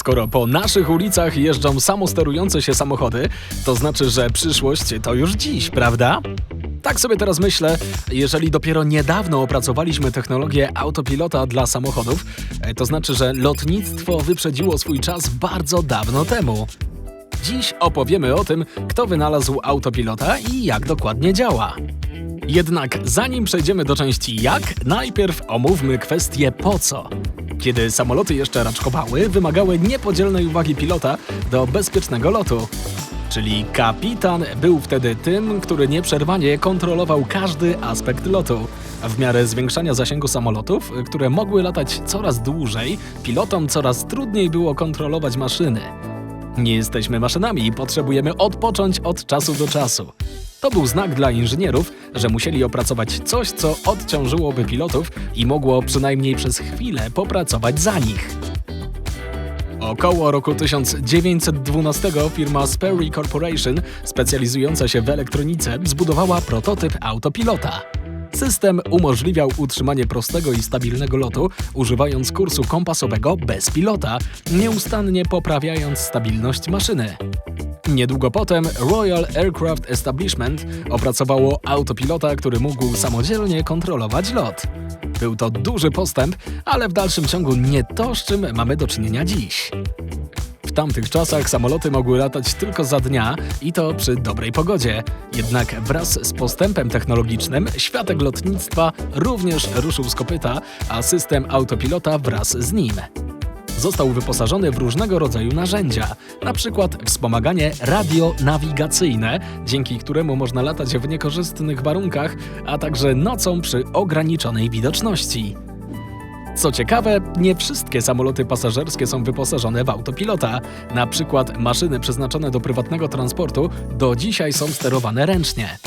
Skoro po naszych ulicach jeżdżą samosterujące się samochody, to znaczy, że przyszłość to już dziś, prawda? Tak sobie teraz myślę, jeżeli dopiero niedawno opracowaliśmy technologię autopilota dla samochodów, e, to znaczy, że lotnictwo wyprzedziło swój czas bardzo dawno temu. Dziś opowiemy o tym, kto wynalazł autopilota i jak dokładnie działa. Jednak zanim przejdziemy do części jak, najpierw omówmy kwestię po co. Kiedy samoloty jeszcze raczkowały, wymagały niepodzielnej uwagi pilota do bezpiecznego lotu. Czyli kapitan był wtedy tym, który nieprzerwanie kontrolował każdy aspekt lotu. W miarę zwiększania zasięgu samolotów, które mogły latać coraz dłużej, pilotom coraz trudniej było kontrolować maszyny. Nie jesteśmy maszynami i potrzebujemy odpocząć od czasu do czasu. To był znak dla inżynierów, że musieli opracować coś, co odciążyłoby pilotów i mogło przynajmniej przez chwilę popracować za nich. Około roku 1912 firma Sperry Corporation, specjalizująca się w elektronice, zbudowała prototyp autopilota. System umożliwiał utrzymanie prostego i stabilnego lotu, używając kursu kompasowego bez pilota, nieustannie poprawiając stabilność maszyny. Niedługo potem Royal Aircraft Establishment opracowało autopilota, który mógł samodzielnie kontrolować lot. Był to duży postęp, ale w dalszym ciągu nie to, z czym mamy do czynienia dziś. W tamtych czasach samoloty mogły latać tylko za dnia i to przy dobrej pogodzie. Jednak wraz z postępem technologicznym światek lotnictwa również ruszył z kopyta, a system autopilota wraz z nim. Został wyposażony w różnego rodzaju narzędzia, na przykład wspomaganie radionawigacyjne, dzięki któremu można latać w niekorzystnych warunkach, a także nocą przy ograniczonej widoczności. Co ciekawe, nie wszystkie samoloty pasażerskie są wyposażone w autopilota. Na przykład maszyny przeznaczone do prywatnego transportu do dzisiaj są sterowane ręcznie.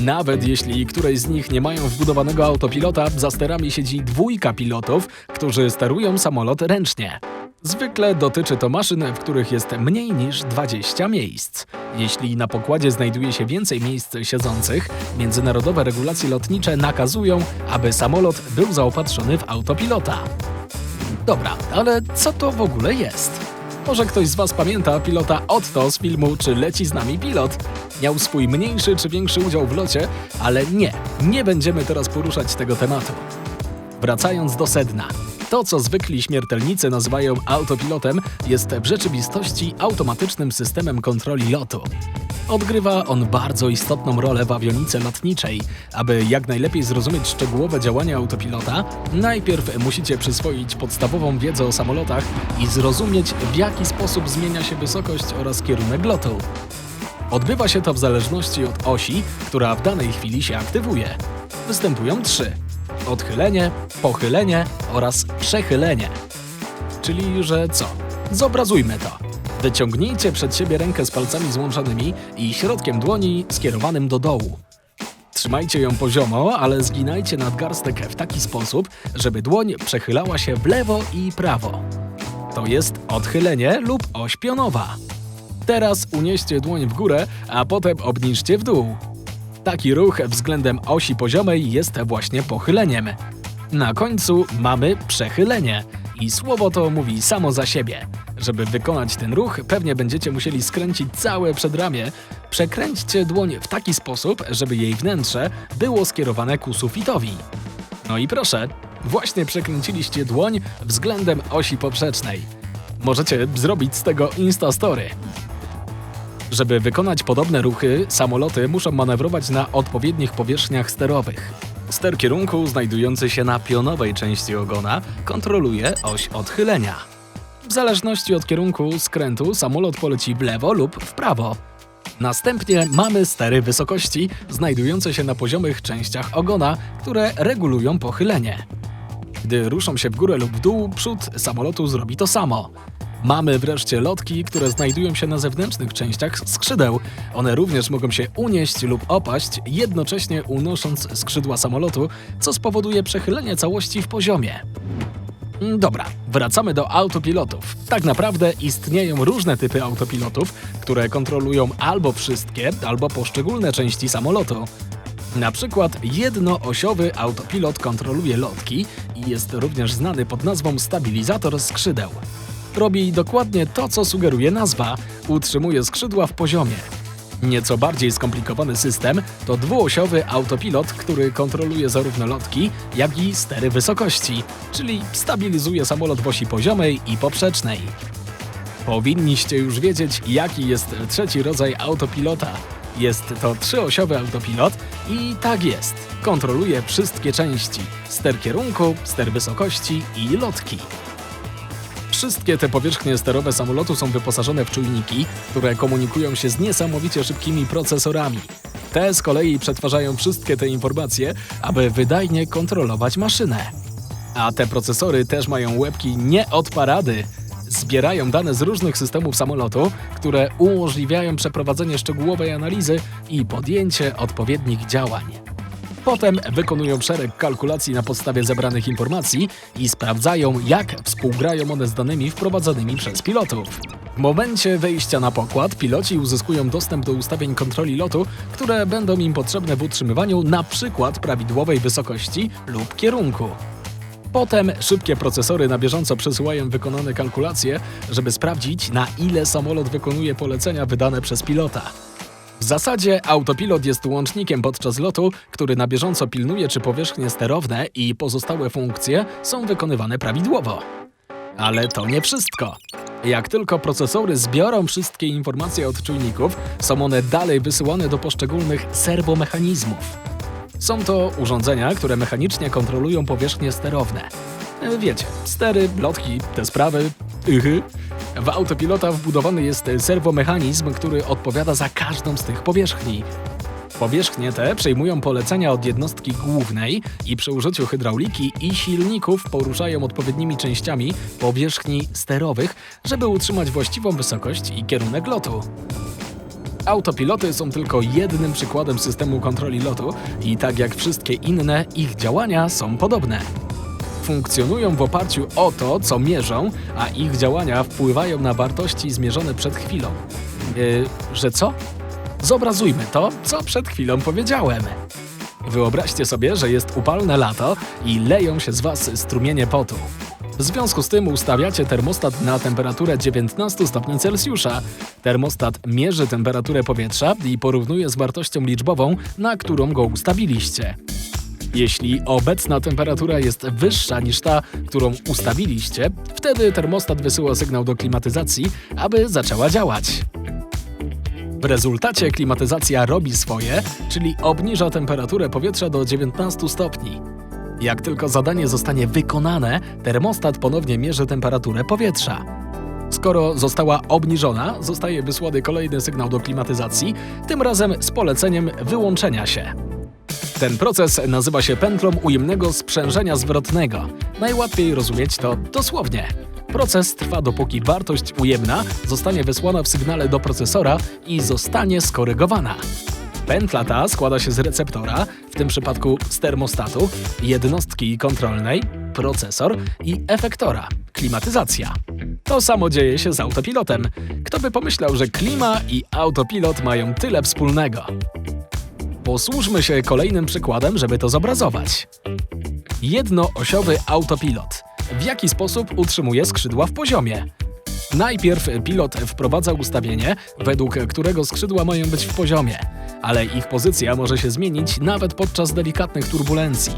Nawet jeśli któreś z nich nie mają wbudowanego autopilota, za sterami siedzi dwójka pilotów, którzy sterują samolot ręcznie. Zwykle dotyczy to maszyn, w których jest mniej niż 20 miejsc. Jeśli na pokładzie znajduje się więcej miejsc siedzących, międzynarodowe regulacje lotnicze nakazują, aby samolot był zaopatrzony w autopilota. Dobra, ale co to w ogóle jest? Może ktoś z Was pamięta pilota Otto z filmu Czy leci z nami pilot? Miał swój mniejszy czy większy udział w locie, ale nie, nie będziemy teraz poruszać tego tematu. Wracając do sedna. To, co zwykli śmiertelnicy nazywają autopilotem, jest w rzeczywistości automatycznym systemem kontroli lotu. Odgrywa on bardzo istotną rolę w awionice lotniczej. Aby jak najlepiej zrozumieć szczegółowe działania autopilota, najpierw musicie przyswoić podstawową wiedzę o samolotach i zrozumieć, w jaki sposób zmienia się wysokość oraz kierunek lotu. Odbywa się to w zależności od osi, która w danej chwili się aktywuje. Występują trzy: odchylenie, pochylenie oraz przechylenie. Czyli, że co? Zobrazujmy to. Wyciągnijcie przed siebie rękę z palcami złączonymi i środkiem dłoni skierowanym do dołu. Trzymajcie ją poziomo, ale zginajcie nadgarstek w taki sposób, żeby dłoń przechylała się w lewo i prawo. To jest odchylenie lub oś pionowa. Teraz unieście dłoń w górę, a potem obniżcie w dół. Taki ruch względem osi poziomej jest właśnie pochyleniem. Na końcu mamy przechylenie i słowo to mówi samo za siebie. Żeby wykonać ten ruch, pewnie będziecie musieli skręcić całe przedramię. Przekręćcie dłoń w taki sposób, żeby jej wnętrze było skierowane ku sufitowi. No i proszę, właśnie przekręciliście dłoń względem osi poprzecznej. Możecie zrobić z tego Instastory. Żeby wykonać podobne ruchy, samoloty muszą manewrować na odpowiednich powierzchniach sterowych. Ster kierunku, znajdujący się na pionowej części ogona, kontroluje oś odchylenia. W zależności od kierunku skrętu samolot poleci w lewo lub w prawo. Następnie mamy stery wysokości, znajdujące się na poziomych częściach ogona, które regulują pochylenie. Gdy ruszą się w górę lub w dół, przód samolotu zrobi to samo. Mamy wreszcie lotki, które znajdują się na zewnętrznych częściach skrzydeł. One również mogą się unieść lub opaść, jednocześnie unosząc skrzydła samolotu, co spowoduje przechylenie całości w poziomie. Mm, Dobra, wracamy do autopilotów. Tak naprawdę istnieją różne typy autopilotów, które kontrolują albo wszystkie, albo poszczególne części samolotu. Na przykład jednoosiowy autopilot kontroluje lotki i jest również znany pod nazwą stabilizator skrzydeł. Robi dokładnie to, co sugeruje nazwa utrzymuje skrzydła w poziomie. Nieco bardziej skomplikowany system to dwuosiowy autopilot, który kontroluje zarówno lotki, jak i stery wysokości, czyli stabilizuje samolot w osi poziomej i poprzecznej. Powinniście już wiedzieć, jaki jest trzeci rodzaj autopilota. Jest to trzyosiowy autopilot i tak jest. Kontroluje wszystkie części: ster kierunku, ster wysokości i lotki. Wszystkie te powierzchnie sterowe samolotu są wyposażone w czujniki, które komunikują się z niesamowicie szybkimi procesorami. Te z kolei przetwarzają wszystkie te informacje, aby wydajnie kontrolować maszynę. A te procesory też mają łebki nie od parady. Zbierają dane z różnych systemów samolotu, które umożliwiają przeprowadzenie szczegółowej analizy i podjęcie odpowiednich działań. Potem wykonują szereg kalkulacji na podstawie zebranych informacji i sprawdzają, jak współgrają one z danymi wprowadzonymi przez pilotów. W momencie wejścia na pokład piloci uzyskują dostęp do ustawień kontroli lotu, które będą im potrzebne w utrzymywaniu przykład prawidłowej wysokości lub kierunku. Potem szybkie procesory na bieżąco przesyłają wykonane kalkulacje, żeby sprawdzić, na ile samolot wykonuje polecenia wydane przez pilota. W zasadzie autopilot jest łącznikiem podczas lotu, który na bieżąco pilnuje, czy powierzchnie sterowne i pozostałe funkcje są wykonywane prawidłowo. Ale to nie wszystko. Jak tylko procesory zbiorą wszystkie informacje od czujników, są one dalej wysyłane do poszczególnych serwomechanizmów. Są to urządzenia, które mechanicznie kontrolują powierzchnie sterowne. Wiecie, stery, lotki, te sprawy. Ychy. W autopilota wbudowany jest serwomechanizm, który odpowiada za każdą z tych powierzchni. Powierzchnie te przejmują polecenia od jednostki głównej i przy użyciu hydrauliki i silników poruszają odpowiednimi częściami powierzchni sterowych, żeby utrzymać właściwą wysokość i kierunek lotu. Autopiloty są tylko jednym przykładem systemu kontroli lotu i tak jak wszystkie inne, ich działania są podobne. Funkcjonują w oparciu o to, co mierzą, a ich działania wpływają na wartości zmierzone przed chwilą. Yy, że co? Zobrazujmy to, co przed chwilą powiedziałem. Wyobraźcie sobie, że jest upalne lato i leją się z was strumienie potu. W związku z tym ustawiacie termostat na temperaturę 19 stopni Celsjusza. Termostat mierzy temperaturę powietrza i porównuje z wartością liczbową, na którą go ustawiliście. Jeśli obecna temperatura jest wyższa niż ta, którą ustawiliście, wtedy termostat wysyła sygnał do klimatyzacji, aby zaczęła działać. W rezultacie klimatyzacja robi swoje, czyli obniża temperaturę powietrza do 19 stopni. Jak tylko zadanie zostanie wykonane, termostat ponownie mierzy temperaturę powietrza. Skoro została obniżona, zostaje wysłany kolejny sygnał do klimatyzacji, tym razem z poleceniem wyłączenia się. Ten proces nazywa się pętlą ujemnego sprzężenia zwrotnego. Najłatwiej rozumieć to dosłownie. Proces trwa dopóki wartość ujemna zostanie wysłana w sygnale do procesora i zostanie skorygowana. Pętla ta składa się z receptora, w tym przypadku z termostatu, jednostki kontrolnej, procesor i efektora, klimatyzacja. To samo dzieje się z autopilotem. Kto by pomyślał, że klima i autopilot mają tyle wspólnego? Posłużmy się kolejnym przykładem, żeby to zobrazować. Jednoosiowy autopilot. W jaki sposób utrzymuje skrzydła w poziomie? Najpierw pilot wprowadza ustawienie, według którego skrzydła mają być w poziomie, ale ich pozycja może się zmienić nawet podczas delikatnych turbulencji.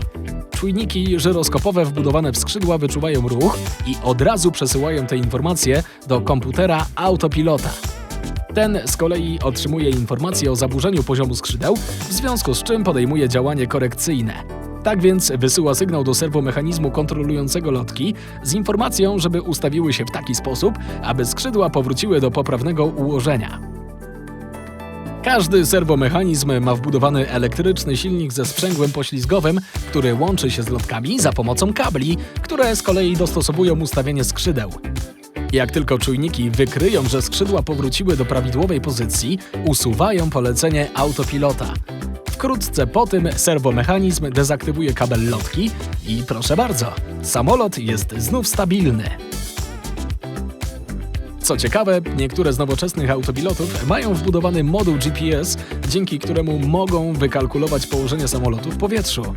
Czujniki żyroskopowe wbudowane w skrzydła wyczuwają ruch i od razu przesyłają te informacje do komputera autopilota. Ten z kolei otrzymuje informacje o zaburzeniu poziomu skrzydeł, w związku z czym podejmuje działanie korekcyjne. Tak więc wysyła sygnał do serwomechanizmu kontrolującego lotki z informacją, żeby ustawiły się w taki sposób, aby skrzydła powróciły do poprawnego ułożenia. Każdy serwomechanizm ma wbudowany elektryczny silnik ze sprzęgłem poślizgowym, który łączy się z lotkami za pomocą kabli, które z kolei dostosowują ustawienie skrzydeł. Jak tylko czujniki wykryją, że skrzydła powróciły do prawidłowej pozycji, usuwają polecenie autopilota. Wkrótce po tym serwomechanizm dezaktywuje kabel lotki i proszę bardzo, samolot jest znów stabilny. Co ciekawe, niektóre z nowoczesnych autopilotów mają wbudowany moduł GPS, dzięki któremu mogą wykalkulować położenie samolotu w powietrzu.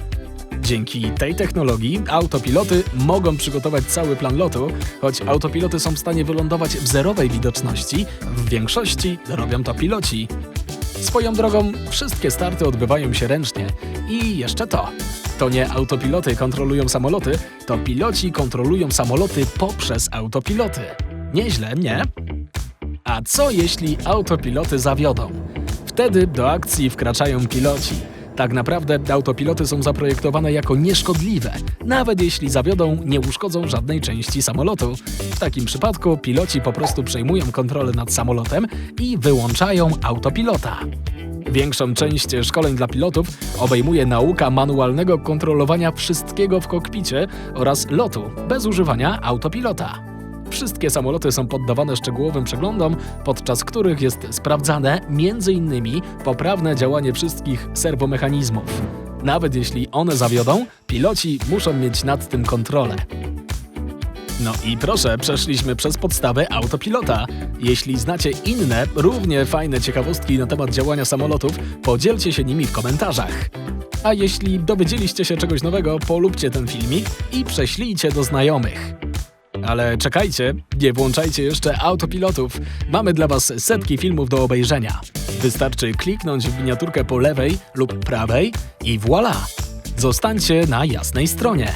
Dzięki tej technologii autopiloty mogą przygotować cały plan lotu, choć autopiloty są w stanie wylądować w zerowej widoczności, w większości robią to piloci. Swoją drogą, wszystkie starty odbywają się ręcznie. I jeszcze to. To nie autopiloty kontrolują samoloty, to piloci kontrolują samoloty poprzez autopiloty. Nieźle, nie? A co jeśli autopiloty zawiodą? Wtedy do akcji wkraczają piloci. Tak naprawdę autopiloty są zaprojektowane jako nieszkodliwe. Nawet jeśli zawiodą, nie uszkodzą żadnej części samolotu. W takim przypadku piloci po prostu przejmują kontrolę nad samolotem i wyłączają autopilota. Większą część szkoleń dla pilotów obejmuje nauka manualnego kontrolowania wszystkiego w kokpicie oraz lotu bez używania autopilota. Wszystkie samoloty są poddawane szczegółowym przeglądom, podczas których jest sprawdzane m.in. poprawne działanie wszystkich serwomechanizmów. Nawet jeśli one zawiodą, piloci muszą mieć nad tym kontrolę. No i proszę, przeszliśmy przez podstawę autopilota. Jeśli znacie inne, równie fajne ciekawostki na temat działania samolotów, podzielcie się nimi w komentarzach. A jeśli dowiedzieliście się czegoś nowego, polubcie ten filmik i prześlijcie do znajomych. Ale czekajcie, nie włączajcie jeszcze autopilotów. Mamy dla Was setki filmów do obejrzenia. Wystarczy kliknąć w miniaturkę po lewej lub prawej i voilà! Zostańcie na jasnej stronie.